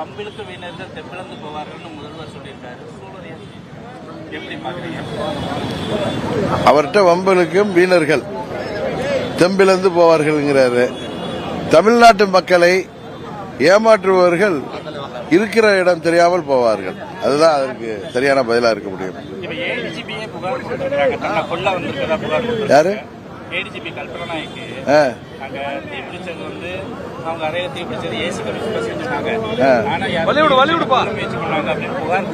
பம்பிழுக்கு வீணர்கள் தெப்பிழந்து போவார்கள்னு முதல்வர் சொல்லியிருக்காரு. சூழல் எப்படி பாக்குறீங்க அவர்கிட்ட வம்பலுக்கும் வீணர்கள் தெம்பிழந்து போவார்கள்ங்கிறாரு. தமிழ்நாட்டு மக்களை ஏமாற்றுபவர்கள் இருக்கிற இடம் தெரியாமல் போவார்கள். அதுதான் அதற்கு சரியான பதிலா இருக்க முடியும். யாரு? ஏடிஜிபி கல்பனா நாய்க்கு ஆ, அங்க தீ பிடிச்சது வந்து அவங்க அறைய தீ பிடிச்சது ஏசி கமிஷன் செஞ்சாங்க ஆ. ஆனா வலிவிடு வலிவிடுப்பா முயற்சி பண்ணாங்க அப்படின்னு புகார்.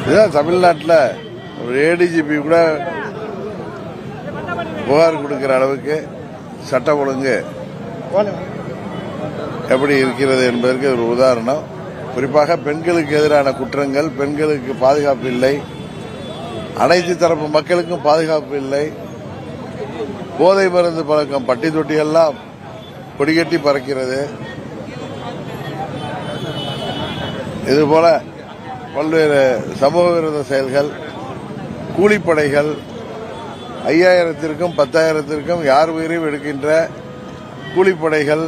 இதுதான் தமிழ்நாட்டில் ஒரு ஏடிஜிபி கூட புகார் கொடுக்கிற அளவுக்கு சட்டம் ஒழுங்கு எப்படி இருக்கிறது என்பதற்கு ஒரு உதாரணம். குறிப்பாக பெண்களுக்கு எதிரான குற்றங்கள் பெண்களுக்கு பாதுகாப்பு இல்லை. அனைத்து தரப்பு மக்களுக்கும் பாதுகாப்பு இல்லை. போதை மருந்து பழக்கம் பட்டி தொட்டியெல்லாம் கொடிகட்டி பறக்கிறது. இதுபோல பல்வேறு சமூக விரோத செயல்கள் கூலிப்படைகள் ஐயாயிரத்திற்கும் பத்தாயிரத்திற்கும் யார் உயிரையும் எடுக்கின்ற கூலிப்படைகள்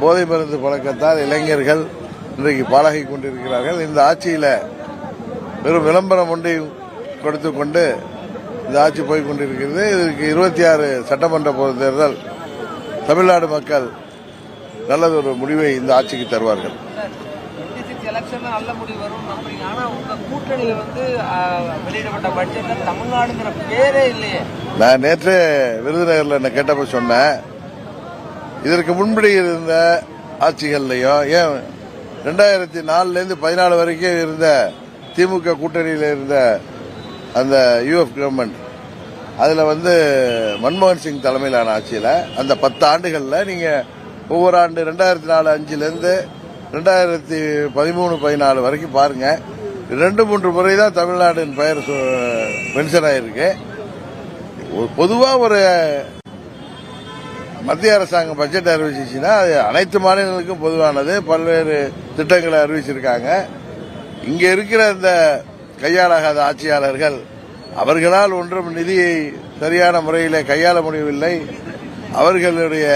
போதை மருந்து பழக்கத்தால் இளைஞர்கள் இன்றைக்கு பாலகை கொண்டிருக்கிறார்கள். இந்த ஆட்சியில் வெறும் விளம்பரம் ஒன்றை கொடுத்து கொண்டு இந்த ஆட்சி போய் கொண்டிருக்கிறது இதற்கு இருபத்தி ஆறு சட்டமன்ற பொது தேர்தல். தமிழ்நாடு மக்கள் நல்லதொரு முடிவை இந்த ஆட்சிக்கு தருவார்கள். நான் நேற்று விருதுநகர்ல என்ன கேட்டப்ப சொன்னேன். இதற்கு முன்படி இருந்த ஆட்சிகள்லையும் ஏன் ரெண்டாயிரத்தி நாலுல இருந்து பதினாலு வரைக்கும் இருந்த திமுக கூட்டணியில் இருந்த அந்த யூஎஃப் கவர்மெண்ட் அதில் வந்து மன்மோகன் சிங் தலைமையிலான ஆட்சியில் அந்த பத்து ஆண்டுகளில் நீங்கள் ஒவ்வொரு ஆண்டு ரெண்டாயிரத்தி நாலு அஞ்சுலேருந்து ரெண்டாயிரத்தி பதிமூணு பதினாலு வரைக்கும் பாருங்கள் ரெண்டு மூன்று முறை தான் தமிழ்நாட்டின் பெயர் மென்ஷன் ஆகிருக்கு பொதுவாக ஒரு மத்திய அரசாங்கம் பட்ஜெட் அறிவிச்சிச்சுன்னா அது அனைத்து மாநிலங்களுக்கும் பொதுவானது. பல்வேறு திட்டங்களை அறிவிச்சிருக்காங்க. இங்கே இருக்கிற இந்த கையாளாகாத ஆட்சியாளர்கள் அவர்களால் ஒன்றும் நிதியை சரியான முறையில் கையாள முடியவில்லை. அவர்களுடைய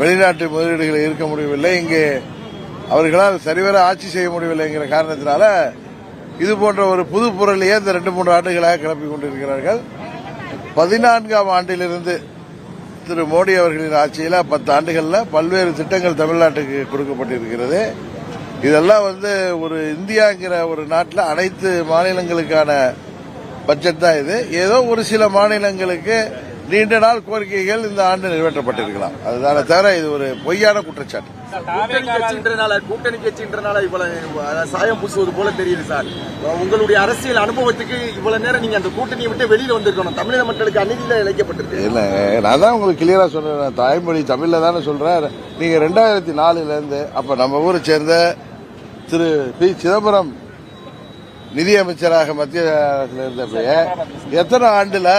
வெளிநாட்டு முதலீடுகள் இருக்க முடியவில்லை. இங்கே அவர்களால் சரிவர ஆட்சி செய்ய முடியவில்லைங்கிற காரணத்தினால இது போன்ற ஒரு புது பொருளையே இந்த ரெண்டு மூன்று ஆண்டுகளாக கிளப்பி கொண்டிருக்கிறார்கள். பதினான்காம் ஆண்டிலிருந்து திரு மோடி அவர்களின் ஆட்சியில் பத்து ஆண்டுகளில் பல்வேறு திட்டங்கள் தமிழ்நாட்டுக்கு கொடுக்கப்பட்டிருக்கிறது. இதெல்லாம் வந்து ஒரு இந்தியாங்கிற ஒரு நாட்டில் அனைத்து மாநிலங்களுக்கான பட்ஜெட் தான் இது. ஏதோ ஒரு சில மாநிலங்களுக்கு நீண்ட நாள் கோரிக்கைகள் இந்த ஆண்டு நிறைவேற்றப்பட்டிருக்கலாம். அதுதானே தவிர இது ஒரு பொய்யான குற்றச்சாட்டு. கூட்டணி கட்சின்றனால இவ்வளவு சாயம் பூசுவது போல தெரியுது சார். உங்களுடைய அரசியல் அனுபவத்துக்கு இவ்வளவு நேரம் நீங்க அந்த கூட்டணியை விட்டு வெளியில வந்திருக்கணும். தமிழக மக்களுக்கு அநீதியில இழைக்கப்பட்டிருக்கு. இல்ல நான் தான் உங்களுக்கு கிளியரா சொன்னேன் தாய்மொழி தமிழ்ல தானே சொல்றேன். நீங்க ரெண்டாயிரத்தி நாலுல இருந்து அப்ப நம்ம ஊரை சேர்ந்த திரு பி. சிதம்பரம் நிதியமைச்சராக மத்திய அரசில் இருந்தபடியே எத்தனை ஆண்டுல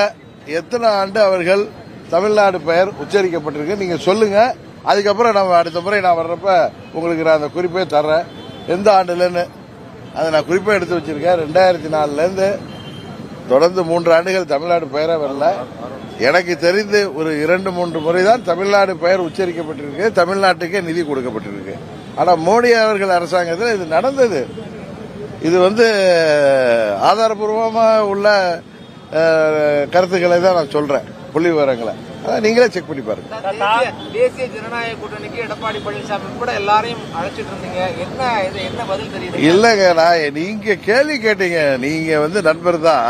எத்தனை ஆண்டு அவர்கள் தமிழ்நாடு பெயர் உச்சரிக்கப்பட்டிருக்கு? நீங்க சொல்லுங்க. அதுக்கப்புறம் நம்ம அடுத்த முறை நான் வர்றப்ப உங்களுக்கு நான் அந்த குறிப்பே தர்றேன். எந்த ஆண்டுலன்னு? அதை நான் குறிப்பே எடுத்து வச்சிருக்கேன். ரெண்டாயிரத்தி நாலுலேருந்து தொடர்ந்து மூன்று ஆண்டுகள் தமிழ்நாடு பெயரே வரல. எனக்கு தெரிந்து ஒரு இரண்டு மூன்று முறை தான் தமிழ்நாடு பெயர் உச்சரிக்கப்பட்டிருக்கு. தமிழ்நாட்டுக்கே நிதி கொடுக்கப்பட்டிருக்கு. ஆனா மோடி அவர்கள் அரசாங்கத்தில் இது நடந்தது. இது வந்து ஆதாரபூர்வமா உள்ள கருத்துக்களை தான் நான் சொல்றேன். புள்ளி விவரங்களை. அதான் நீங்களே செக் பண்ணி பாருங்க. தேசிய தேசிய ஜனநாயக கூட்டணிக்கு எடப்பாடி பழனிசாமி கூட எல்லாரையும் அழைச்சிட்டு இருந்தீங்க. என்ன இது என்ன பதில் தெரியுது? இல்லைங்க நான் நீங்க கேள்வி கேட்டீங்க. நீங்க வந்து நண்பர் தான்.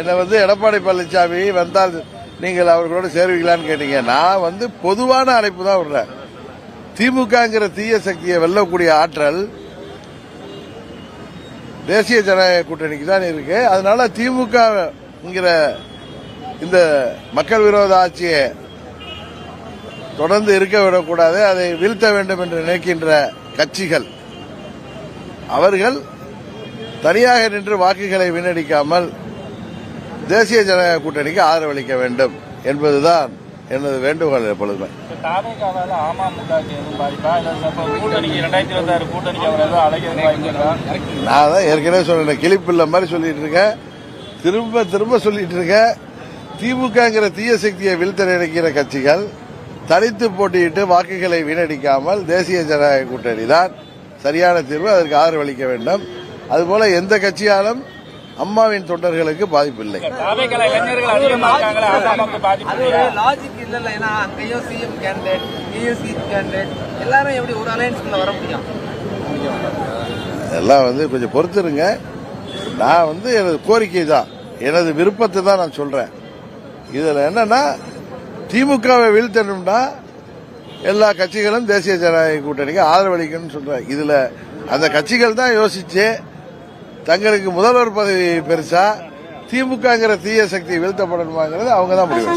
என்னை வந்து எடப்பாடி பழனிசாமி வந்தால் நீங்கள் அவர்களோட சேருவீங்களான்னு கேட்டீங்க. நான் வந்து பொதுவான அழைப்பு தான் விடுறேன். திமுகங்கிற தீய சக்தியை வெல்லக்கூடிய ஆற்றல் தேசிய ஜனநாயக கூட்டணிக்கு தான் இருக்கு. அதனால திமுகங்கிற இந்த மக்கள் விரோத ஆட்சியை தொடர்ந்து இருக்க விடக்கூடாது. அதை வீழ்த்த வேண்டும் என்று நினைக்கின்ற கட்சிகள் அவர்கள் தனியாக நின்று வாக்குகளை வீணடிக்காமல் தேசிய ஜனநாயக கூட்டணிக்கு ஆதரவளிக்க வேண்டும் என்பதுதான் எனது வேண்டுகோள் எப்பொழுதுமே நான் தான் ஏற்கனவே சொன்னேன் கிளிப்பில்ல மாதிரி சொல்லிட்டு இருக்கேன். திரும்ப திரும்ப சொல்லிட்டு இருக்கேன். திமுகங்கிற தீய சக்தியை வீழ்த்த நினைக்கிற கட்சிகள் தனித்து போட்டியிட்டு வாக்குகளை வீணடிக்காமல் தேசிய ஜனநாயக கூட்டணி தான் சரியான தீர்வு அதற்கு ஆதரவு அளிக்க வேண்டும். அதுபோல எந்த கட்சியாலும் அம்மாவின் தொண்டர்களுக்கு பாதிப்பு இல்ல ஏன்னா அங்கேயும் சிஎம் கேண்டிடேட் இங்கேயும் சிஎம் கேண்டிடேட் எல்லாரும் எப்படி ஒரு அலையன்ஸ்குள்ள வர முடியும்? எல்லாம் வந்து கொஞ்சம் பொறுத்துருங்க. நான் வந்து எனது கோரிக்கை தான். எனது விருப்பத்தை தான் நான் சொல்றேன். இதுல என்னன்னா திமுகவை வீழ்த்தணும்னா எல்லா கட்சிகளும் தேசிய ஜனநாயக கூட்டணிக்கு ஆதரவளிக்கணும்னு சொல்றேன். இதுல அந்த கட்சிகள் தான் யோசிச்சு தங்களுக்கு முதல்வர் பதவி பெருசா திமுகங்கிற தீய சக்தி வீழ்த்தப்படணுமாங்கிறது அவங்க தான் முடிவு